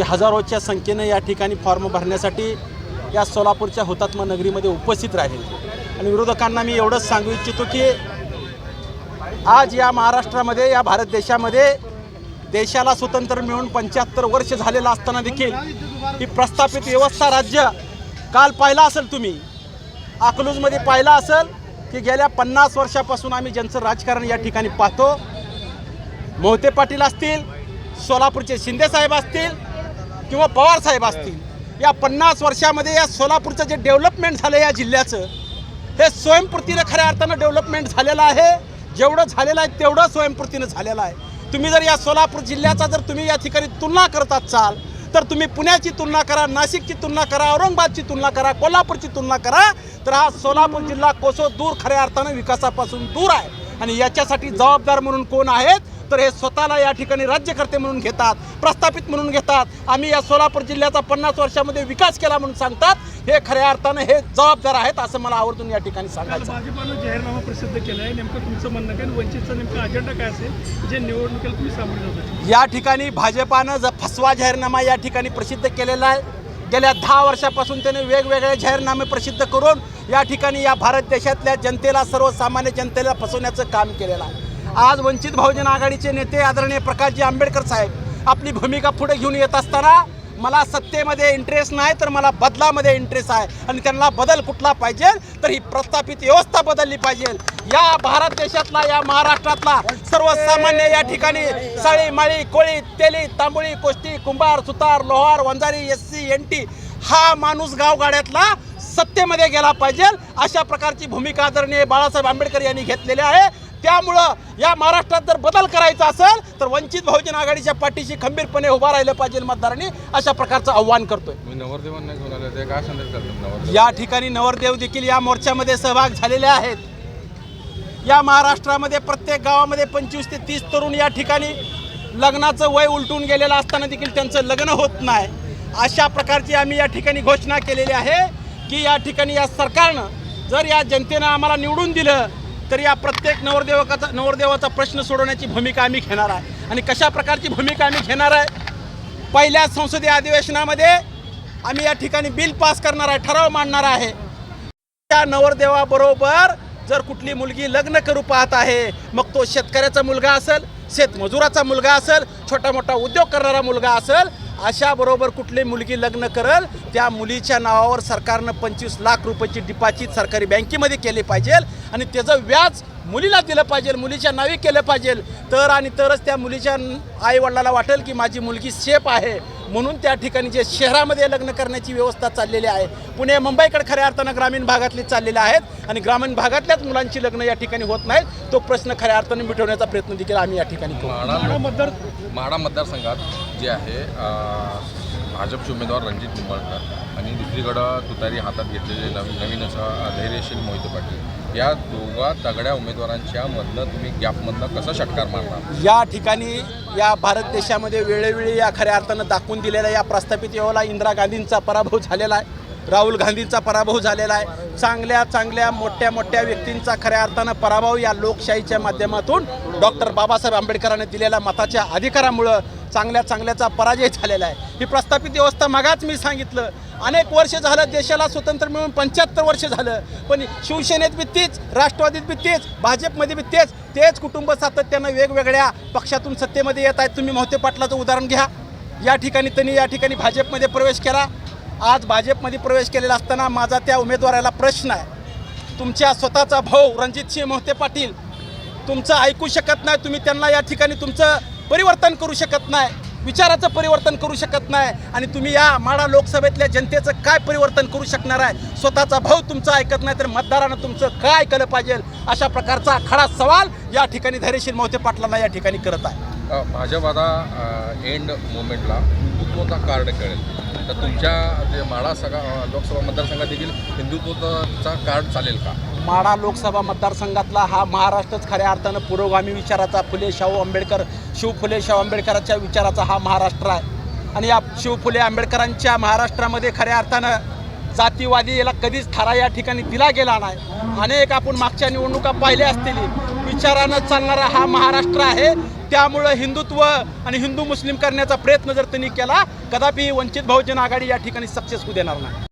की हजारोच्या संख्येनं या ठिकाणी फॉर्म भरण्यासाठी या सोलापूरच्या हुतात्मा नगरीमध्ये उपस्थित राहील. आणि विरोधकांना मी एवढंच सांगू इच्छितो की आज या महाराष्ट्रामध्ये या भारत देशामध्ये देशाला स्वतंत्र मिळून पंच्याहत्तर वर्ष झालेलं असताना देखील ही प्रस्थापित व्यवस्था राज्य काल पाहिला असेल तुम्ही. अकलूजमध्ये पाहिला असेल की गेल्या पन्नास वर्षापासून आम्ही ज्यांचं राजकारण या ठिकाणी पाहतो मोहते पाटील असतील सोलापूरचे शिंदे साहेब असतील किंवा पवार साहेब असतील या पन्नास वर्षामध्ये या सोलापूरचं जे डेव्हलपमेंट झालं या जिल्ह्याचं हे स्वयंपूर्तीनं खऱ्या अर्थानं डेव्हलपमेंट झालेलं आहे. जेवढं झालेलं आहे तेवढं स्वयंपूर्तीनं झालेलं आहे. तुम्ही जर या सोलापूर जिल्ह्याचा जर तुम्ही या ठिकाणी तुलना करत असाल तर तुम्ही पुण्याची तुलना करा नाशिकची तुलना करा औरंगाबादची तुलना करा कोल्हापूरची तुलना करा तर हा सोलापूर जिल्हा कोसो दूर खऱ्या अर्थानं विकासापासून दूर आहे. आणि याच्यासाठी जबाबदार म्हणून कोण आहेत? तर हे स्वतःला या ठिकाणी राज्यकर्ते म्हणून घेतात प्रस्थापित म्हणून घेतात. आम्ही या सोलापूर जिल्ह्याचा पन्नास वर्षामध्ये विकास केला म्हणून सांगतात. हे खऱ्या अर्थानं हे जबाबदार आहेत असं मला आवर्जून या ठिकाणी सांगायचं. भाजपानं जाहीरनामा प्रसिद्ध केला आहे नेमकं तुमचं म्हणणं काय? वंचितचा नेमका अजेंडा काय असेल? जे निवडणुकीला तुम्ही सामोरे या ठिकाणी भाजपानं ज फसवा जाहीरनामा या ठिकाणी प्रसिद्ध केलेला आहे. गेल्या दहा वर्षापासून त्याने वेगवेगळे जाहीरनामे प्रसिद्ध करून या ठिकाणी या भारत देशातल्या जनतेला सर्वसामान्य जनतेला फसवण्याचं काम केलेलं आहे. आज वंचित बहुजन आघाडीचे नेते आदरणीय प्रकाशजी आंबेडकर साहेब आपली भूमिका पुढे घेऊन येत असताना मला सत्तेमध्ये इंटरेस्ट नाही तर मला बदलामध्ये इंटरेस्ट आहे. आणि त्यांना बदल कुठला पाहिजे तर ही प्रस्थापित व्यवस्था बदलली पाहिजे. या भारत देशातला या महाराष्ट्रातला सर्वसामान्य या ठिकाणी साळी माळी कोळी तेली तांबोळी कोष्टी कुंभार सुतार लोहार वंजारी एस सी एन टी हा माणूस गावगाड्यातला सत्तेमध्ये गेला पाहिजे अशा प्रकारची भूमिका आदरणीय बाळासाहेब आंबेडकर यांनी घेतलेली आहे. त्यामुळं या महाराष्ट्रात जर बदल करायचा असेल तर वंचित बहुजन आघाडीच्या पाठीशी खंबीरपणे उभा राहिलं पाहिजे मतदारांनी अशा प्रकारचं आव्हान करतोय. या ठिकाणी नवरदेव देखील या मोर्चामध्ये सहभाग झालेले आहेत. या महाराष्ट्रामध्ये प्रत्येक गावामध्ये पंचवीस ते तीस तरुण या ठिकाणी लग्नाचं वय उलटून गेलेलं असताना देखील त्यांचं लग्न होत नाही. अशा प्रकारची आम्ही या ठिकाणी घोषणा केलेली आहे की या ठिकाणी या सरकारनं जर या जनतेनं आम्हाला निवडून दिलं तर या प्रत्येक नवरदेवकाचा नवरदेवाचा प्रश्न सोडवण्याची भूमिका आम्ही घेणार आहे. आणि कशा प्रकारची भूमिका आम्ही घेणार आहे पहिल्या संसदीय अधिवेशनामध्ये आम्ही या ठिकाणी बिल पास करणार आहे ठराव मांडणार आहे. त्या नवरदेवाबरोबर जर कुठली मुलगी लग्न करू पाहत आहे मग तो शेतकऱ्याचा मुलगा असेल शेतमजुराचा मुलगा असेल छोटा मोठा उद्योग करणारा मुलगा असेल अशा बरोबर कुठली मुलगी लग्न करल त्या मुलीच्या नावावर सरकारनं पंचवीस लाख रुपयाची डिपॉझिट सरकारी बँकेमध्ये केली पाहिजे आणि त्याचं व्याज मुलीला दिलं पाहिजे मुलीच्या नावी केलं पाहिजे. तर आणि तरच त्या मुलीच्या आईवडिलाला वाटेल की माझी मुलगी सेफ आहे. म्हणून त्या ठिकाणी जे शहरामध्ये लग्न करण्याची व्यवस्था चाललेली आहे पुणे मुंबईकडे खऱ्या अर्थानं ग्रामीण भागातली चाललेले आहेत आणि ग्रामीण भागातल्याच मुलांची लग्न या ठिकाणी होत नाहीत. तो प्रश्न खऱ्या अर्थाने मिटवण्याचा प्रयत्न देखील आम्ही या ठिकाणी करू. मतदार माडा मतदारसंघात जे आहे भाजपचे उमेदवार रणजित निंबाळकर आणि दुसरीकडं तुतारी हातात घेतलेले नवीन नवीनच धैर्यशील मोहिते पाटील. या दोघा तगड्या उमेदवारांच्या मधनं तुम्ही गॅपमधनं कसं षटकार मारणार? या ठिकाणी या भारत देशामध्ये वेळोवेळी या खऱ्या अर्थानं दाखवून दिलेल्या या प्रस्थापित योला इंदिरा गांधींचा पराभव झालेला आहे. राहुल गांधींचा पराभव झालेला आहे. चांगल्या चांगल्या मोठ्या मोठ्या व्यक्तींचा खऱ्या अर्थानं पराभव या लोकशाहीच्या माध्यमातून डॉक्टर बाबासाहेब आंबेडकरांनी दिलेल्या मताच्या अधिकारामुळं चांगल्या चांगल्याचा पराजय झालेला आहे. ही प्रस्थापित व्यवस्था मागाच मी सांगितलं. अनेक वर्ष झालं देशाला स्वतंत्र मिळून पंच्याहत्तर वर्ष झालं. पण शिवसेनेत बी तीच राष्ट्रवादीत बी तेच भाजपमध्ये बी तेच तेच कुटुंब सातत्यानं वेगवेगळ्या पक्षातून सत्तेमध्ये येत आहेत. तुम्ही मोहते पाटलाचं उदाहरण घ्या. या ठिकाणी त्यांनी या ठिकाणी भाजपमध्ये प्रवेश केला. आज भाजपमध्ये प्रवेश केलेला असताना माझा त्या उमेदवाराला प्रश्न आहे. तुमच्या स्वतःचा भाऊ रणजितसिंह मोहते पाटील तुमचं ऐकू शकत नाही. तुम्ही त्यांना या ठिकाणी तुमचं परिवर्तन करू शकत नाही. विचाराचं परिवर्तन करू शकत नाही. आणि तुम्ही या माडा लोकसभेतल्या जनतेचं काय परिवर्तन करू शकणार आहे? स्वतःचा भाऊ तुमचा ऐकत नाही तर मतदारानं तुमचं काय ऐकलं पाहिजे? अशा प्रकारचा खडा सवाल या ठिकाणी धैर्यशील मोहते पाटलांना या ठिकाणी करत आहे. अ, एंड मोमेंटला हिंदुत्वाचा कार्ड कळेल तर तुमच्या जे माढा सगळा लोकसभा मतदारसंघात देखील हिंदुत्वाचा कार्ड चालेल का? माढा लोकसभा मतदारसंघातला हा महाराष्ट्रच खऱ्या अर्थानं पुरोगामी विचाराचा फुले शाहू आंबेडकर शिव फुले शाहू आंबेडकरांच्या विचाराचा हा महाराष्ट्र आहे. आणि या शिव फुले आंबेडकरांच्या महाराष्ट्रामध्ये खऱ्या अर्थानं जातीवादी याला कधीच थारा या ठिकाणी दिला गेला नाही. अनेक आपण मागच्या निवडणुका पाहिल्या असतील. विचारानं चालणारा हा महाराष्ट्र आहे. त्यामुळं हिंदुत्व आणि हिंदू मुस्लिम करण्याचा प्रयत्न जर त्यांनी केला कदापि वंचित बहुजन आघाडी या ठिकाणी सक्सेस होऊ देणार नाही.